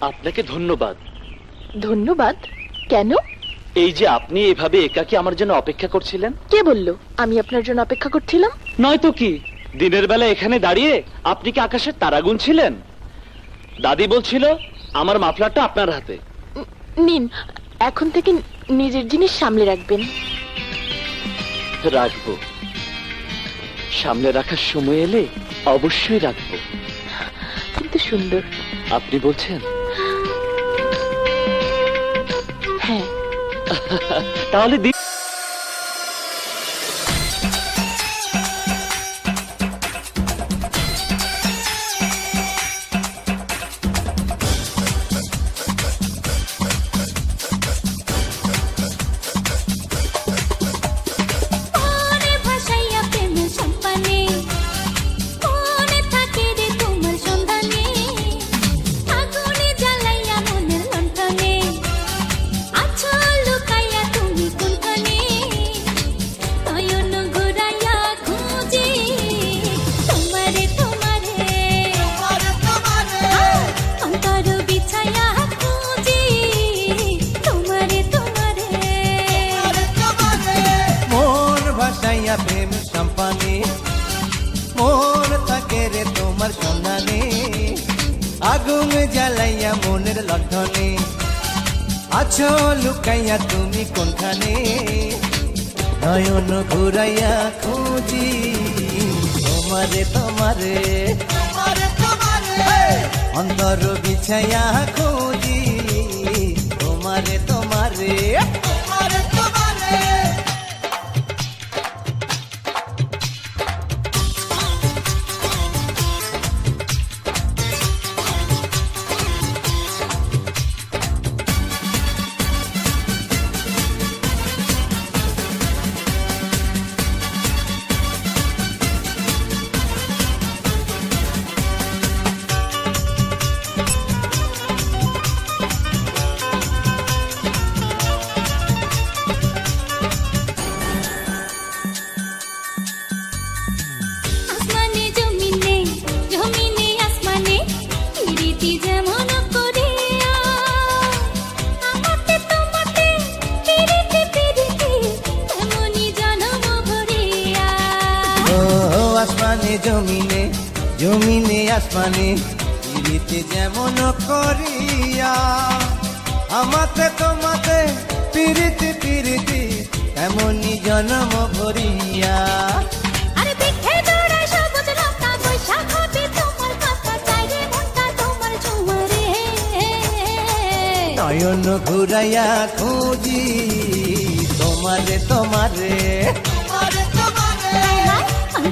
আপনাকে ধন্যবাদ। ধন্যবাদ? কেন? এই যে আপনি এভাবে একাকি আমার জন্য অপেক্ষা করছিলেন? কে বলল? আমি আপনার জন্য অপেক্ষা করছিলাম? নয়তো কি? দিনের বেলা এখানে দাঁড়িয়ে আপনি কি আকাশের তারা গুনছিলেন? দাদি বলছিল আমার মাফলারটা আপনার হাতে। নিন এখন থেকে নিজের জিনিস সামলে রাখবেন। রাখব। সামনে রাখার সময় এলে অবশ্যই রাখব। কিন্তু সুন্দর। আপনি বলছেন তাহলে রে তোমার সন্ধানে আগুন জ্বালাইয়া মনের লণ্ঠনে। আছো লুকাইয়া তুমি কোনখানে? নয়ন ঘুরাইয়া খুঁজি তোমারে তোমারে। অন্তর বিছাইয়া খুঁজি জমিনে জমিনে আসমানে পিড়িতে যেমন করিয়া। আমাতে তোমাতে পিরিতি পিরিতি এমনই জন্ম ভরিয়া। নয়ন ঘুরাইয়া খুঁজি তোমারে তোমারে।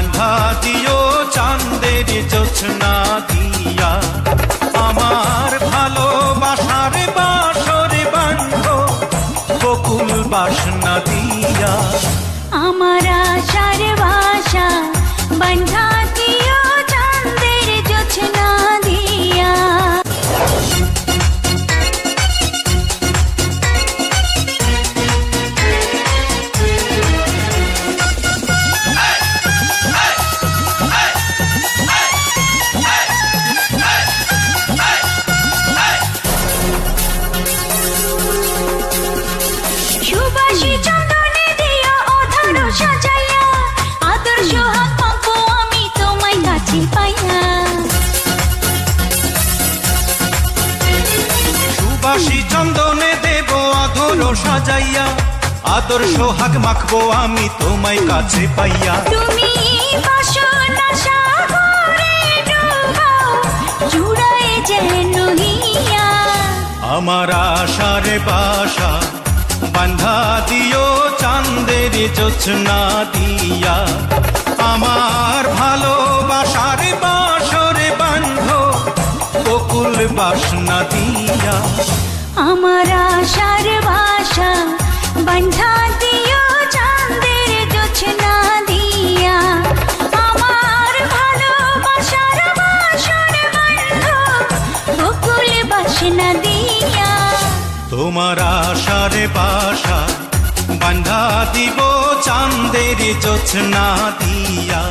বান্ধা দিও চাঁদের জোছনা। সুবাসী চন্দনে দেব আদর সাজাইয়া। আদর্শ হাক মাখবো আমি তোমায় কাছে পাইয়া। তুমি বাসনা সাগরে ডুবাও জুড়ায় যেন হিয়া। আমার আশার বাসা বান্ধা দিও চাঁদের জোছনা দিয়া। আমার ভালোবাসার বাসরে বান্ধ বকুল বাসনা দিয়া। আমার আশার ভাষা বন্ধা দিও চাঁদের জোছনা দিয়া। আমার ভালোবাসার বাসর বন্ধ বকুল বাসনা দিয়া। তোমার আশারে বাসা বান্ধা দিব চাঁদের জোছনা দিয়া।